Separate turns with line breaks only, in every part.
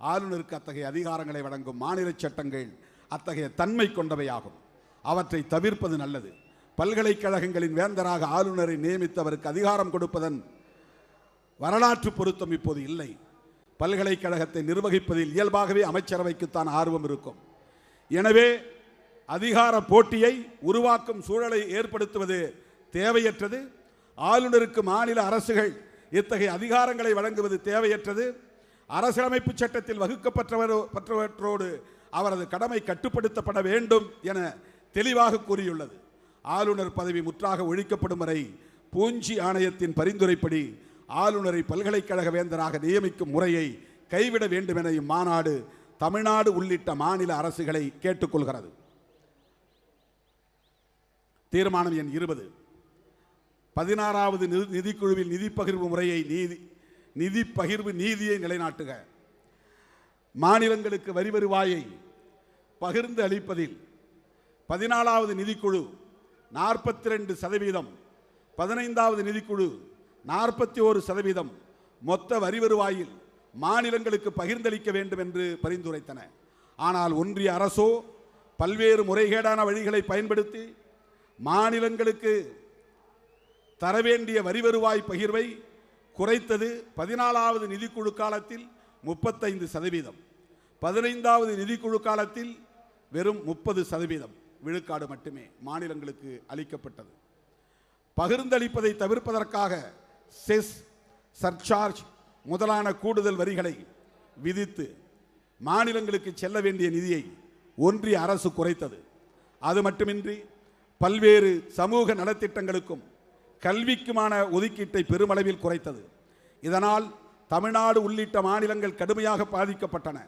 ஆளுநருக்கு அத்தகைய அதிகாரங்களை வழங்கும் மாநில சட்டங்கள் அத்தகைய தன்மை கொண்டவையாகும். அவற்றை தவிர்ப்பது நல்லது. பல்கலைக்கழகங்களின் வேந்தராக ஆளுநரை நியமித்தவருக்கு அதிகாரம் கொடுப்பதன் வரலாற்று பொருத்தம் இப்போது இல்லை. பல்கலைக்கழகத்தை நிர்வகிப்பதில் இயல்பாகவே அமைச்சரவைக்குத்தான் ஆர்வம் இருக்கும். எனவே அதிகார போட்டியை உருவாக்கும் சூழலை ஏற்படுத்துவது தேவையற்றது. ஆளுநருக்கு மாநில அரசுகள் இத்தகைய அதிகாரங்களை வழங்குவது தேவையற்றது. அரசியலமைப்பு சட்டத்தில் வகுக்கப்பட்டவர் பற்றவற்றோடு அவரது கடமை கட்டுப்படுத்தப்பட வேண்டும் என தெளிவாக கூறியுள்ளது. ஆளுநர் பதவி முற்றாக ஒழிக்கப்படும் வரை பூஞ்சி ஆணையத்தின் பரிந்துரைப்படி ஆளுநரை பல்கலைக்கழக வேந்தராக நியமிக்கும் முறையை கைவிட வேண்டும் என இம்மாநாடு தமிழ்நாடு உள்ளிட்ட மாநில அரசுகளை கேட்டுக்கொள்கிறது. தீர்மானம் எண் இருபது. பதினாறாவது நிதி- நிதிக்குழுவில் நிதி பகிர்வு முறையை நீதி நிதி பகிர்வு நீதியை நிலைநாட்டுக. மாநிலங்களுக்கு வரி வருவாயை பகிர்ந்து அளிப்பதில் பதினாலாவது நிதிக்குழு நாற்பத்தி ரெண்டு சதவீதம் பதினைந்தாவது நிதிக்குழு நாற்பத்தி ஒரு சதவீதம் மொத்த வரி வருவாயில் மாநிலங்களுக்கு பகிர்ந்தளிக்க வேண்டும் என்று பரிந்துரைத்தன. ஆனால் ஒன்றிய அரசோ பல்வேறு முறைகேடான வழிகளை பயன்படுத்தி மாநிலங்களுக்கு தர வேண்டிய வரி வருவாய் பகிர்வை குறைத்தது பதினாலாவது நிதிக்குழு காலத்தில் முப்பத்தைந்து சதவீதம். பதினைந்தாவது நிதிக்குழு காலத்தில் வெறும் முப்பது சதவீதம் விழுக்காடு மட்டுமே மாநிலங்களுக்கு அளிக்கப்பட்டது. பகிர்ந்தளிப்பதை தவிர்ப்பதற்காக செஸ் சர்சார்ஜ் முதலான கூடுதல் வரிகளை விதித்து மாநிலங்களுக்கு செல்ல வேண்டிய நிதியை ஒன்றிய அரசு குறைத்தது. அது மட்டுமின்றி பல்வேறு சமூக நலத்திட்டங்களுக்கும் கல்விக்குமான ஒதுக்கீட்டை பெருமளவில் குறைத்தது. இதனால் தமிழ்நாடு உள்ளிட்ட மாநிலங்கள் கடுமையாக பாதிக்கப்பட்டன.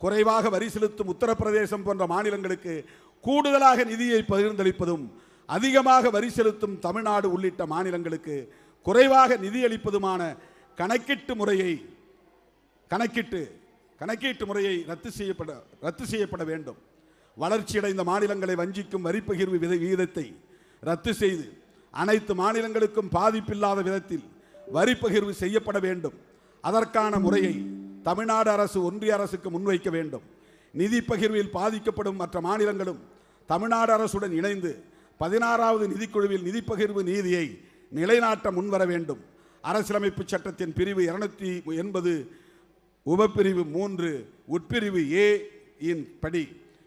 குறைவாக வரி செலுத்தும் உத்தரப்பிரதேசம் போன்ற மாநிலங்களுக்கு கூடுதலாக நிதியை பகிர்ந்தளிப்பதும் அதிகமாக வரி செலுத்தும் தமிழ்நாடு உள்ளிட்ட மாநிலங்களுக்கு குறைவாக நிதியளிப்பதுமான கணக்கீட்டு முறையை கணக்கிட்டு கணக்கீட்டு முறையை ரத்து செய்யப்பட ரத்து செய்யப்பட வேண்டும். வளர்ச்சியடைந்த மாநிலங்களை வஞ்சிக்கும் வரி பகிர்வு வித விகிதத்தை ரத்து செய்து அனைத்து மாநிலங்களுக்கும் பாதிப்பில்லாத விதத்தில் வரி பகிர்வு செய்யப்பட வேண்டும். அதற்கான முறையை தமிழ்நாடு அரசு ஒன்றிய அரசுக்கு முன்வைக்க வேண்டும். நிதி பகிர்வில் பாதிக்கப்படும் மற்ற மாநிலங்களும் தமிழ்நாடு அரசுடன் இணைந்து பதினாறாவது நிதிக்குழுவில் நிதி பகிர்வு நீதியை நிலைநாட்ட முன்வர வேண்டும். அரசியலமைப்பு சட்டத்தின் பிரிவு இருநூத்தி எண்பது உபப்பிரிவு மூன்று உட்பிரிவு ஏ இன் படி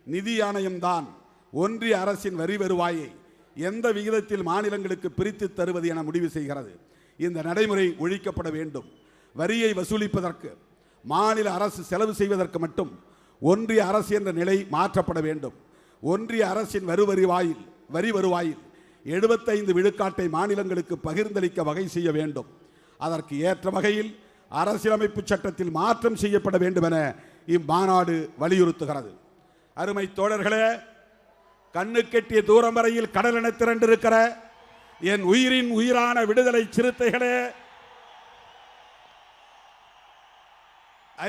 நிதி ஆணையம்தான் ஒன்றிய அரசின் வரி வருவாயை எந்த விகிதத்தில் மாநிலங்களுக்கு பிரித்து தருவது என முடிவு செய்கிறது. இந்த நடைமுறை ஒழிக்கப்பட வேண்டும். வரியை வசூலிப்பதற்கு மாநில அரசு செலவு செய்வதற்கு மட்டும் ஒன்றிய அரசு என்ற நிலை மாற்றப்பட வேண்டும். ஒன்றிய அரசின் வருவரிவாயில் வரி வருவாயில் எழுபத்தைந்து விழுக்காட்டை மாநிலங்களுக்கு பகிர்ந்தளிக்க வகை செய்ய வேண்டும். அதற்கு ஏற்ற வகையில் அரசியலமைப்பு சட்டத்தில் மாற்றம் செய்யப்பட வேண்டும் என இம்மாநாடு வலியுறுத்துகிறது. அருமை தோழர்களே கண்ணு கெட்டிய தூரம் வரையில் கடல் என திரண்டிருக்கிற என் உயிரின் உயிரான விடுதலை சிறுத்தைகளே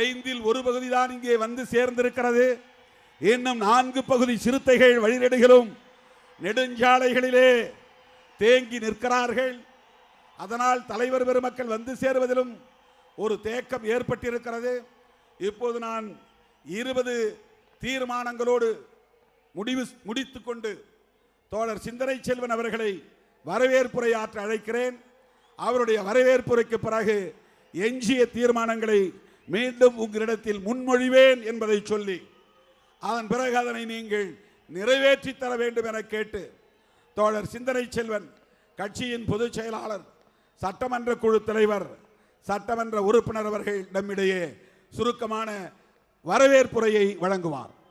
ஐந்தில் ஒரு பகுதி தான் இங்கே வந்து சேர்ந்திருக்கிறது. இன்னும் நான்கு பகுதி சிறுத்தைகள் வழிநெடுகிலும் நெடுஞ்சாலைகளிலே தேங்கி நிற்கிறார்கள். அதனால் தலைவர் பெருமக்கள் வந்து சேருவதிலும் ஒரு தேக்கம் ஏற்பட்டிருக்கிறது. இப்போது நான் இருபது தீர்மானங்களோடு முடிவு முடித்து கொண்டு தோழர் சிந்தனை செல்வன் அவர்களை வரவேற்புரை ஆற்ற அழைக்கிறேன். அவருடைய வரவேற்புரைக்கு பிறகு எஞ்சிய தீர்மானங்களை மீண்டும் உங்களிடத்தில் முன்மொழிவேன் என்பதை சொல்லி அதன் பிறகு அதனை நீங்கள் நிறைவேற்றி தர வேண்டும் என கேட்டு தோழர் சிந்தனை செல்வன் கட்சியின் பொதுச் செயலாளர் சட்டமன்ற குழு தலைவர் சட்டமன்ற உறுப்பினர் அவர்கள் நம்மிடையே சுருக்கமான வரவேற்புரையை வழங்குவார்.